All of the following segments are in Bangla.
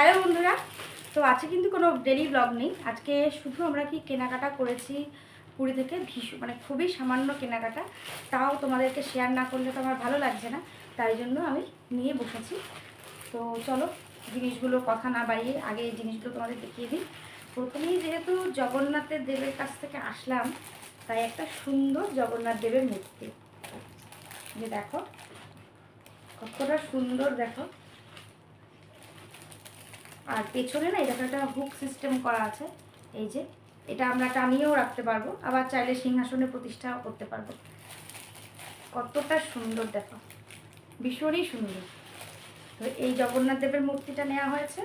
হ্যালো বন্ধুরা, তো আজকে কিন্তু কোনো ডেলি ব্লগ নেই। আজকে শুধু আমরা কি কেনাকাটা করেছি পুরী থেকে ভীষণ মানে খুবই সামান্য কেনাকাটা। তাও তোমাদেরকে শেয়ার না করলে তো আমার ভালো লাগছে না, তাই জন্য আমি নিয়ে বসেছি। তো চলো, জিনিসগুলো কথা না বাড়িয়ে আগে এই জিনিসগুলো তোমাদের দেখিয়ে দিই। প্রথমেই যেহেতু জগন্নাথের দেবের কাছ থেকে আসলাম, তাই একটা সুন্দর জগন্নাথ দেবের মূর্তি। যে দেখো, কতটা সুন্দর দেখো। আর পেছনে না এরকম একটা হুক সিস্টেম করা আছে। এই যে এটা আমরা টানিয়েও রাখতে পারব আবার চাইলে সিংহাসনে প্রতিষ্ঠাও করতে পারব। কতটা সুন্দর দেখো ভীষণই সুন্দর। তো এই জগন্নাথ দেবের মূর্তিটা নেওয়া হয়েছে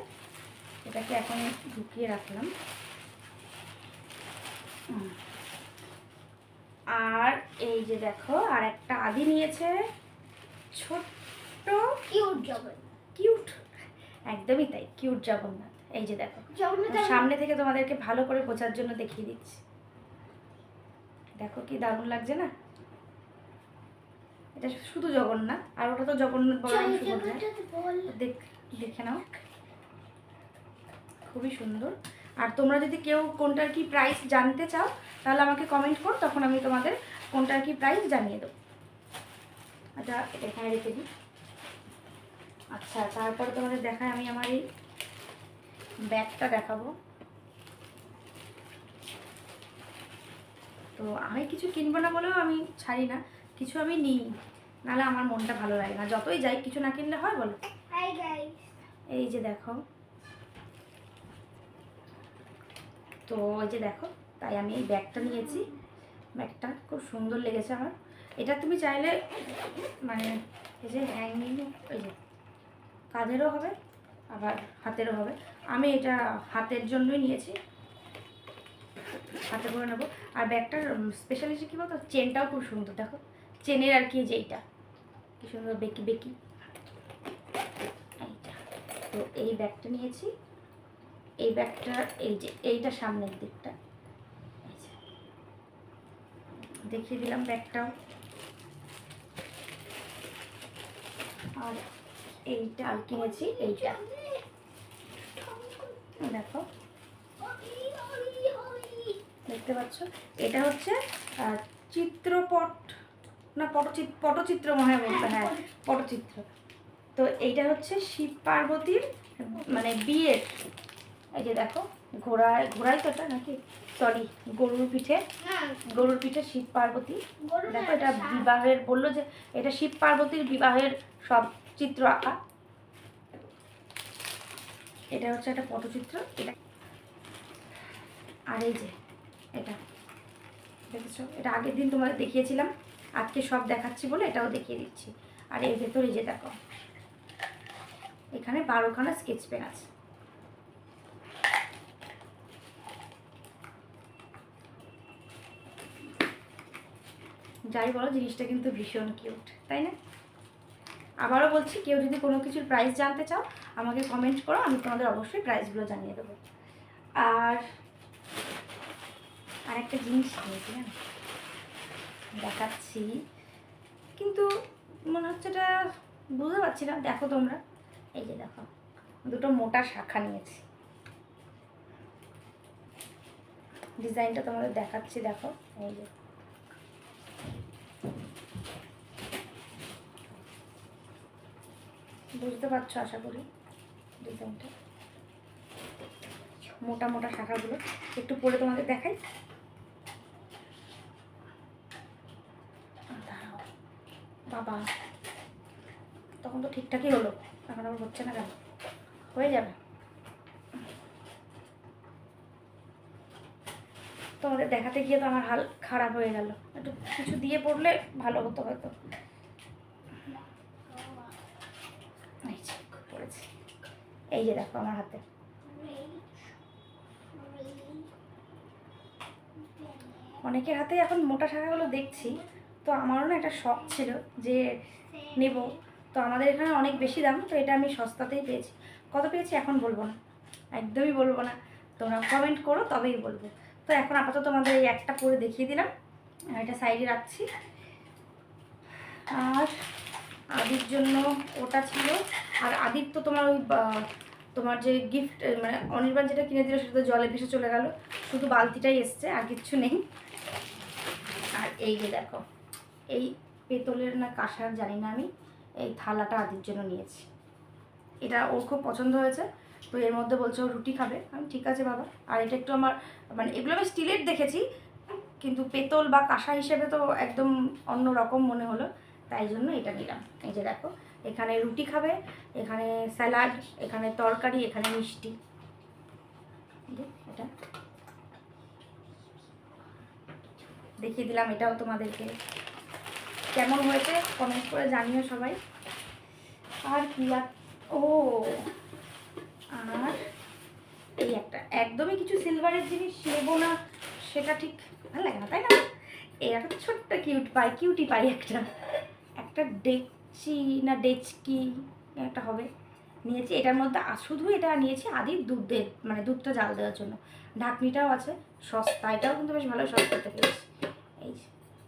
এটাকে এখন ঢুকিয়ে রাখলাম। আর এই যে দেখো আর একটা আদি নিয়েছে ছোট্ট কিউট জগন্নাথ। কিউট একদমই তাই কিউট জগন্নাথ। এই যে দেখো জগন্নাথ সামনে থেকে তোমাদেরকে ভালো করে বোঝার জন্য দেখিয়ে দিচ্ছি। দেখো কি দারুণ লাগছে না? এটা শুধু জগন্নাথ আর ওটা তো জগন্নাথ বলরাম সুভদ্রা দেখ দেখে নাও। খুবই সুন্দর। আর তোমরা যদি কেউ কোনটার কি প্রাইস জানতে চাও তাহলে আমাকে কমেন্ট করো তখন আমি তোমাদের কোনটার কি প্রাইস জানিয়ে দেবো। আচ্ছা এটা এখানে রেখে দিই। আচ্ছা তারপরে তোমাদের দেখায় আমি আমার এই ব্যাগটা দেখাবো। তো আমি কিছু কিনবো না বলেও আমি ছাড়ি না কিছু আমি নিই নাহলে আমার মনটা ভালো লাগে না। যতই যাই কিছু না কিনলে হয় বলো? এই যে দেখো। তো ওই যে দেখো তাই আমি এই ব্যাগটা নিয়েছি। ব্যাগটা খুব সুন্দর লেগেছে আমার। এটা তুমি চাইলে মানে এই যে হ্যাঙ্গিং এই যে কাঁধেরও হবে, আবার হাতেরও হবে। আমি এটা হাতের জন্যই নিয়েছি। হাতে করে নেব। আর ব্যাগটার স্পেশালিটি কী বলতো? চেনটাও খুব সুন্দর, দেখো। চেনের আর কি যেইটা কি সুন্দর বেকি বেকি। এইটা। তো এই ব্যাগটা নিয়েছি। এই ব্যাগটা, এই যে এইটা সামনের দিকটা। দেখিয়ে দিলাম ব্যাগটাও। আর এইটা কিনেছি এইটা। দেখো। দেখতে পাচ্ছ? এটা হচ্ছে চিত্রপট না পটচিত্র পটচিত্র মনে হয় বলতে হ্যাঁ পটচিত্র। তো এইটা হচ্ছে শিব পার্বতীর মানে বিয়ের। এই যে দেখো ঘোড়ায় ঘোড়াই তো এটা নাকি? সরি গরুর পিঠে। গরুর পিঠে শিব পার্বতী। দেখো এটা বিবাহের বলল যে এটা শিব পার্বতীর বিবাহের সব চিত্র আঁকা। এটা হচ্ছে একটা পটচিত্র, এটা আর এই যে, এটা। দেখেছ? এটা আগের দিন তোমাদের দেখিয়েছিলাম, আজকে সব দেখাচ্ছি বলে এটাও দেখিয়ে দিচ্ছি। আর এর ভেতরে যে দেখো, এখানে বারোখানা স্কেচ পেন আছে। যাই বলো, জিনিসটা কিন্তু ভীষণ কিউট তাই না? আবারও বলছি, কেউ যদি কোনো কিছুর প্রাইস জানতে চাও, আমাকে কমেন্ট করো, আমি তোমাদের অবশ্যই প্রাইসগুলো জানিয়ে দেবো। আর আর একটা জিনিস নিয়েছি হ্যাঁ দেখাচ্ছি, কিন্তু মনে হচ্ছে এটা বুঝতে পারছি না, দেখো তোমরা। এই যে দেখো, দুটো মোটা শাখা নিয়েছি। ডিজাইনটা তোমাদের দেখাচ্ছি, দেখো, এই যে। বুঝতে পারছ আশা করি? ডিজাইনটা। মোটা মোটা শাখাগুলো। একটু পরে তোমাদের দেখাই। বাবা। তখন তো ঠিকঠাকই হলো। এখন আবার হচ্ছে না কেন? হয়ে যাবে। তোমাদের দেখাতে গিয়ে তো আমার হাল খারাপ হয়ে গেল। একটু কিছু দিয়ে পড়লে ভালো হতো হয়তো এই যে, পড়েছি এই যে দেখো আমার হাতে। অনেকের হাতে এখন মোটা শাখাগুলো দেখছি, তো আমারও না একটা শখ ছিল যে নেব। তো আমাদের এখানে অনেক বেশি দাম, তো এটা আমি সস্তাতেই পেয়েছি। কত পেয়েছি এখন বলব না, একদমই বলব না। তোমরা কমেন্ট করো, তবেই বলব। তো এখন আপাতত তোমাদের এই একটা পরে দেখিয়ে দিলাম এটা সাইডে রাখছি। আর আদির জন্য ওটা ছিল আর আদির তো তোমার ওই তোমার যে গিফট মানে অনির্বাণ যেটা কিনে দিল সেটা তো জলে ভেসে চলে গেল। শুধু বালতিটাই এসছে, আর কিচ্ছু নেই। আর এই যে দেখো, এই পেতলের না কাঁসার, জানি না আমি, এই থালাটা আদির জন্য নিয়েছি। এটা ওর খুব পছন্দ হয়েছে, তো এর মধ্যে বলছে ও রুটি খাবে। আমি ঠিক আছে বাবা। আর এটা একটু আমার মানে এগুলো আমি স্টিলের দেখেছি, কিন্তু পেতল বা কাঁসা হিসেবে তো একদম অন্য রকম মনে হলো, তাই জন্য এটা নিলাম। এই যে দেখো এখানে রুটি খাবে, এখানে স্যালাড, এখানে তরকারি, এখানে মিষ্টি। এটা। দেখিয়ে দিলাম এটাও তোমাদেরকে। কেমন হয়েছে? কমেন্ট করে জানিও সবাই। আর কি লাগ ও, আর এই একটা, একদমই কিছু সিলভারের জিনিস নেব না, সেটা ঠিক ভালো লাগে না, তাই না? এই একটা ছোট্ট কিউট পাই কিউটি পাই একটা। একটা ডেকচি না ডেচকি একটা হবে, নিয়েছি। এটার মধ্যে শুধু এটা নিয়েছি আদি দুধের মানে দুধটা জাল দেওয়ার জন্য। ঢাকনিটাও আছে, সস্তা, এটাও কিন্তু বেশ ভালো সস্তাতে পেয়েছি এই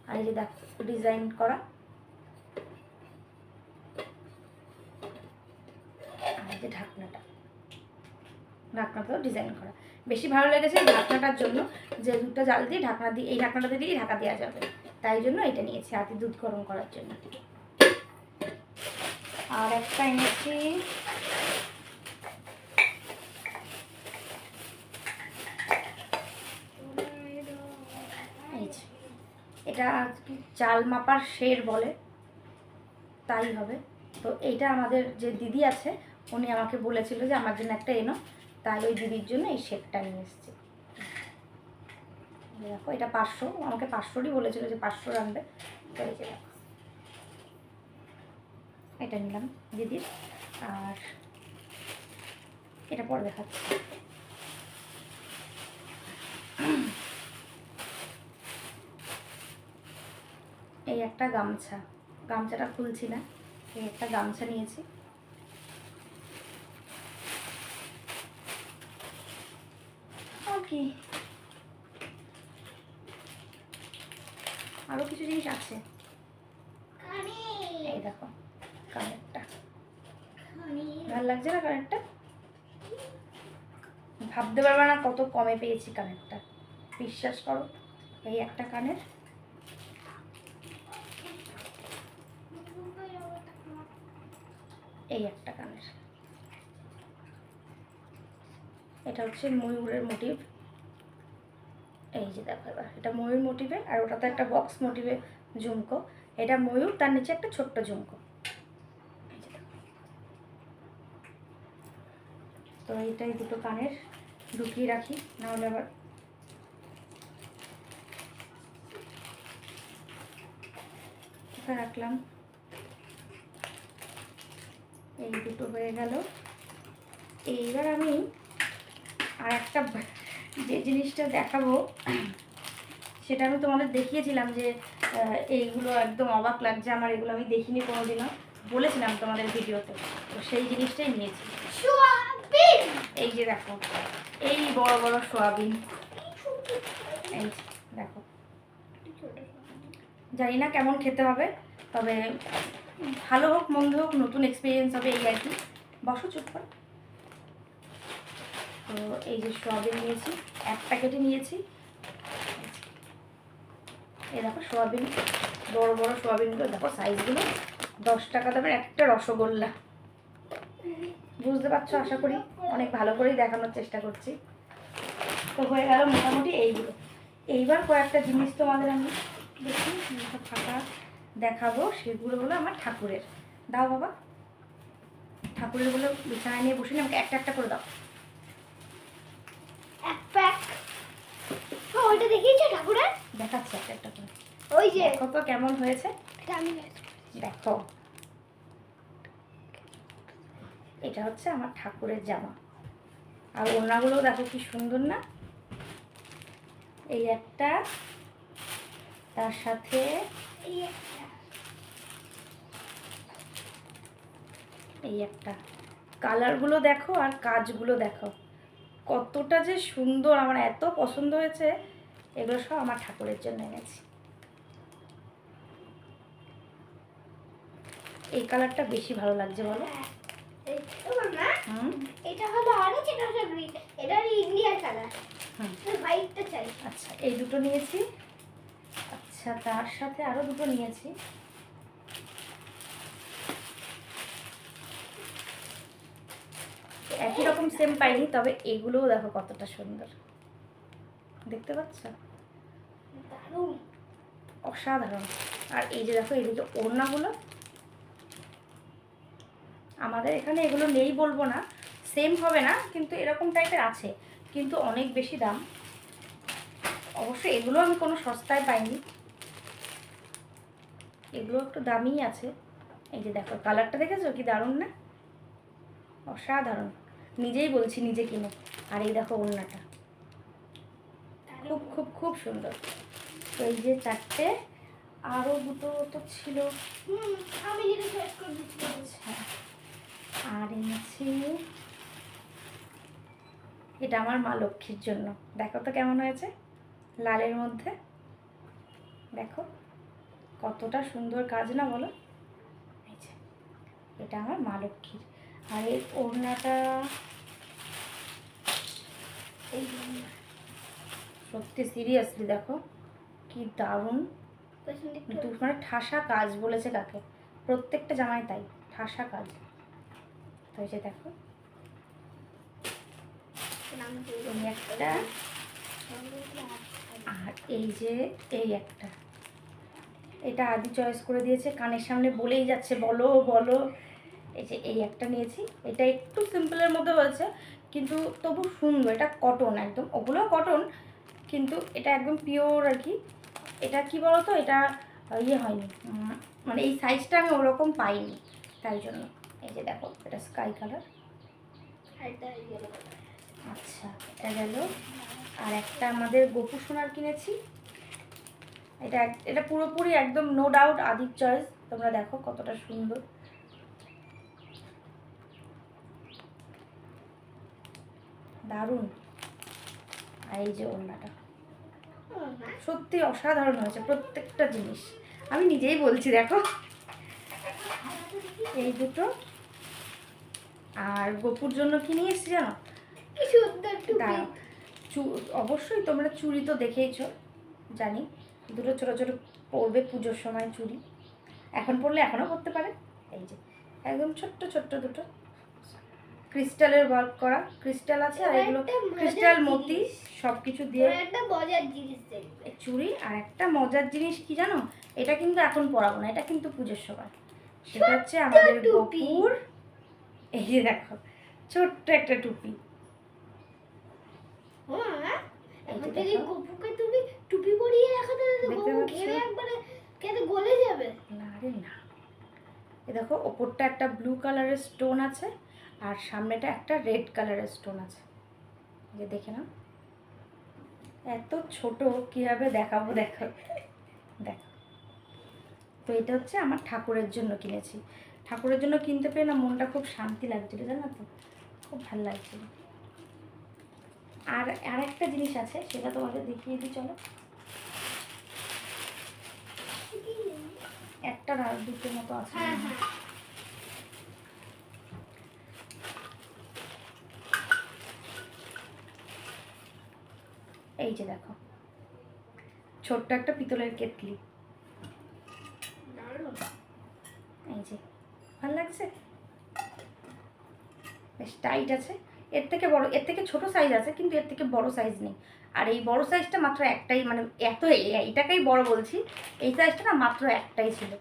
আর এই যে দেখ, ডিজাইন করা। আর যে ঢাকনাটা, ঢাকনাটাও ডিজাইন করা। বেশি ভালো লেগেছে ঢাকনাটার জন্য, যে দুধটা জাল দিয়ে ঢাকনা দিয়ে, এই ঢাকনাটা দিয়ে ঢাকা দেওয়া যাবে। তাই জন্য এটা নিয়েছি আদি দুধ গরম করার জন্য। আর একটা এনেছি। এটা চাল মাপার শের বলে, তাই হবে। তো এইটা আমাদের যে দিদি আছে, উনি আমাকে বলেছিল যে আমার জন্য একটা এনো তাই ওই দিদির জন্য এই শেরটা নিয়ে এসেছি। দেখো, এটা পাঁচশো, আমাকে পাঁচশোরই বলেছিল যে পাঁচশো আনবে তো এই যে দেখো। এটা নিলাম দিদির আর এটা পরে দেখাচ্ছি। এই একটা গামছা। গামছাটা খুলছি না, এই একটা গামছা নিয়েছি। আর কি? আরও কিছু জিনিস আছে কানে এই দেখো কানেরটা কানে ভালো লাগছে না কানেরটা ভাবতে পারবে না কত কমে পেয়েছি কানেরটা বিশ্বাস করো, এই একটা কানের। এই একটা কানের। এটা হচ্ছে ময়ূরের মোটিভ এই যে দেখো এবার, এটা ময়ূর মোটিভে আর ওটা তো একটা বক্স মোটিভে ঝুমকো। এটা ময়ূর, তার নিচে একটা ছোট্ট ঝুমকো এই যে দেখো। তো এইটাই দুটো কানের, ঢুকিয়ে রাখি, নাহলে আবার রাখলাম। এই দুটো হয়ে গেল। এইবার আমি আর একটা যে জিনিসটা দেখাবো, সেটা আমি তোমাদের দেখিয়েছিলাম যে এইগুলো একদম অবাক লাগছে আমার, এগুলো আমি দেখিনি কোনোদিনও। বলেছিলাম তোমাদের ভিডিওতে, তো সেই জিনিসটাই নিয়েছি। এই যে দেখো এই বড় বড় সোয়াবিন। এই দেখো। জানি না কেমন খেতে হবে তবে ভালো হোক মন্দ হোক নতুন এক্সপিরিয়েন্স হবে এই আর কি। বসো চুপ করে। তো এই যে সোয়াবিন নিয়েছি এক প্যাকেটে নিয়েছি। এই দেখো সোয়াবিন বড় বড় সোয়াবিনগুলো দেখো সাইজগুলো দশ টাকা দামের একটা রসগোল্লা। বুঝতে পারছ? আশা করি অনেক ভালো করেই দেখানোর চেষ্টা করছি। তো হয়ে গেল মোটামুটি এইগুলো। এইবার কয়েকটা জিনিস তোমাদের আমি দেখি যেসব ফাঁকা দেখাবো। সেগুলো হলো আমার ঠাকুরের। দাও বাবা। ঠাকুরের বলে বিছানায় নিয়ে বসে আমাকে একটা একটা করে দাও। এক প্যাক। ওইটা দেখিয়েছো ঠাকুরের? দেখাচ্ছি একটা একটা করে। ওই যে। দেখো তো কেমন হয়েছে। আমি দেখো। এটা হচ্ছে আমার ঠাকুরের জামা। আর ওড়নাগুলো দেখো কি সুন্দর না? এই একটা তার সাথে এই একটা। কালারগুলো দেখো আর কাজগুলো দেখো। কতটা যে সুন্দর আমার এত পছন্দ হয়েছে এগুলো সব আমার ঠাকুরের জন্য এনেছি। এই কালারটা বেশি ভালো লাগছে বলো। হ্যাঁ, হুম? এটা হলো অরেঞ্জ এটা হলো গ্রিন এটা হলো ইন্ডিয়ান কালার হুম। হোয়াইটটা চাই। আচ্ছা এই দুটো নিয়েছি। আচ্ছা তার সাথে আরও দুটো নিয়েছি। একই রকম সেম পাইনি তবে এগুলোও দেখো কতটা সুন্দর। দেখতে পাচ্ছ? দারুণ। অসাধারণ। আর এই যে দেখো এদিকে ওড়নাগুলো। আমাদের এখানে এগুলো নেই বলব না সেম হবে না কিন্তু এরকম টাইপের আছে কিন্তু অনেক বেশি দাম। অবশ্যই এগুলো আমি কোনো সস্তায় পাইনি। এগুলো একটু দামিই আছে। এই যে দেখো কালারটা দেখেছ? কি দারুণ না? অসাধারণ। নিজেই বলছি নিজে কিনে। আর এই দেখো ওড়নাটা। খুব খুব খুব সুন্দর। তো এই যে চারটে আরও দুটো তো ছিল। হুম আমি করে দিচ্ছি আচ্ছা আর এনেছি এটা আমার মা লক্ষ্মীর জন্য। দেখো তো কেমন হয়েছে? লালের মধ্যে। দেখো কতটা সুন্দর কাজ না বলো? এই যে এটা আমার মা লক্ষ্মীর। আর এই ওড়নাটা এই সত্যি সিরিয়াসলি দেখো কি দারুণ। মানে ঠাসা কাজ বলেছে কাকে। প্রত্যেকটা জামায় তাই ঠাসা কাজ। যে দেখো। একটা, আর এই যে এই একটা। এটা আদি চয়েস করে দিয়েছে, কানের সামনে বলেই যাচ্ছে, বলো বলো। এই যে এই একটা নিয়েছি, এটা একটু সিম্পলের মধ্যে হয়েছে, কিন্তু তবু সুন্দর, এটা কটন একদম। ওগুলো কটন কিন্তু এটা একদম পিওর আর কি। এটা কি বলতো? এটা ইয়ে হয়নি মানে এই সাইজটা আমি ওরকম পাইনি, তাই জন্য। এই যে দেখো এটা স্কাই কালার। আচ্ছা এটা গেল। আর একটা আমাদের গোপু সোনার কিনেছি। এটা এটা পুরোপুরি একদম নো ডাউট আদির চয়েস তোমরা দেখো কতটা সুন্দর। দারুণ। আর এই যে ওড়নাটা। সত্যি অসাধারণ হয়েছে প্রত্যেকটা জিনিস। আমি নিজেই বলছি দেখো। এই দুটো। আর গোপুর জন্য কি নিয়ে এসেছি জানো? দাঁড়াও। অবশ্যই তোমরা চুড়ি তো দেখেইছ জানি। দুটো ছোট ছোট পরবে পুজোর সময় চুড়ি এখন পরলে এখনও পরতে পারে। এই যে একদম ছোট্ট ছোট্ট দুটো। ক্রিস্টালের ওয়ার্ক করা। ক্রিস্টাল আছে আর এগুলো ক্রিস্টাল মতি। সব কিছু দিয়ে একটা মজার জিনিস চুড়ি আর একটা মজার জিনিস কি জানো? এটা কিন্তু এখন পরাবো না এটা কিন্তু পুজোর সময়। সেটা হচ্ছে আমাদের। গোপুর এই যে দেখো ছোট্ট একটা টুপি। গপুকে তুমি টুপি পরিয়ে একবারে কেটে গলে যাবে। না রে না। এ দেখো ওপরটা একটা ব্লু কালারের স্টোন আছে আর সামনেটা একটা রেড কালারের স্টোন আছে। যে দেখে নাও। এত ছোট কীভাবে দেখাবো দেখো। দেখো। তো এটা হচ্ছে আমার ঠাকুরের জন্য কিনেছি। ঠাকুরের জন্য কিনতে পেরে না মনটা খুব শান্তি লাগছিল জানো তো? খুব ভালো লাগছিল। আর আর একটা জিনিস আছে সেটা তোমাদের দেখিয়ে দিই চলো। একটা না দুটোর মতো আছে। হ্যাঁ হ্যাঁ। এই যে দেখো ছোট্ট একটা পিতলের কেতলি দারুণ। এই যে ভালো লাগছে? বেশ টাইট আছে। এর থেকে বড়, এর থেকে ছোট সাইজ আছে, কিন্তু এর থেকে বড় সাইজ নেই। আর এই বড় সাইজটা মাত্র একটাই মানে এত এইটাকেই বড় বলছি, এই সাইজটা না মাত্র একটাই ছিল।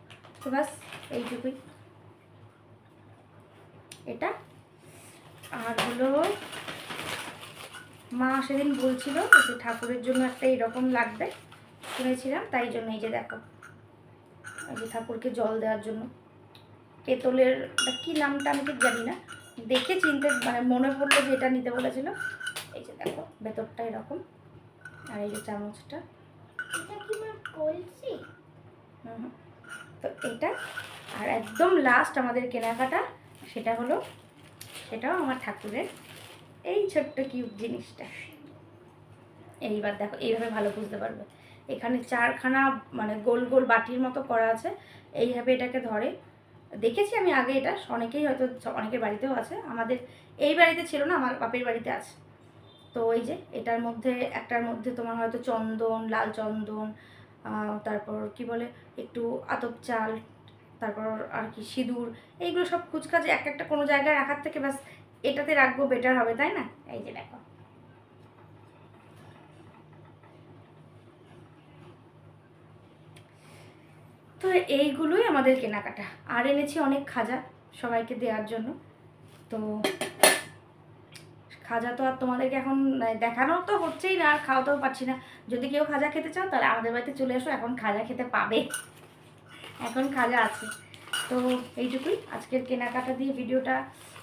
তো বাস এইটুকুই। এটা। আর হলো, মা সেদিন বলছিল যে ঠাকুরের জন্য একটা এরকম লাগবে। শুনেছিলাম, তাই জন্য এই যে দেখো। এই ঠাকুরকে জল দেওয়ার জন্য। পেতলের কী নামটা আমি ঠিক জানি না। দেখে চিনতে মানে মনে পড়ল যে এটা নিতে বলেছিল। এই যে দেখো ভেতরটা এরকম। আর এই যে চামচটা। তো এটা আর একদম লাস্ট আমাদের কেনাকাটা সেটা হলো সেটাও আমার ঠাকুরের। এই ছোট্ট কিউব জিনিসটা। এইবার দেখো এইভাবে ভালো বুঝতে পারবে। এখানে চারখানা মানে গোল গোল বাটির মতো করা আছে। এইভাবে এটাকে ধরে দেখেছি আমি আগে এটা। অনেকেই হয়তো অনেকের বাড়িতেও আছে। আমাদের এই বাড়িতে ছিল না, আমার বাপের বাড়িতে আছে। তো এই যে, এটার মধ্যে, একটার মধ্যে তোমার হয়তো চন্দন, লাল চন্দন তারপর কি বলে, একটু আতপ চাল, তারপর আর কি সিঁদুর, এইগুলো সব কুচকাজ এক একটা কোনো জায়গায় রাখার থেকে ব্যাস এটাতে রাখব বেটার হবে, তাই না? এই যে দেখো। তো এইগুলোই আমাদের কেনাকাটা। আর এনেছি অনেক খাজা সবাইকে দেওয়ার জন্য। তো খাজা তো আর তোমাদেরকে এখন দেখানো তো হচ্ছেই না, আর খাওয়াতেও পারছি না। যদি কেউ খাজা খেতে চাও, তাহলে আমাদের বাড়িতে চলে এসো, এখন খাজা খেতে পাবে। এখন খাজা আছে। তো এইটুকুই আজকের কেনাকাটা দিয়ে ভিডিওটা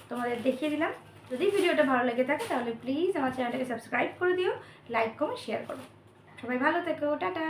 তোমাদের দেখিয়ে দিলাম। যদি ভিডিওটা ভালো লেগে থাকে, তাহলে প্লিজ আমার চ্যানেলটাকে সাবস্ক্রাইব করে দিও লাইক কমেন্ট শেয়ার করো। সবাই ভালো থেকো, টাটা।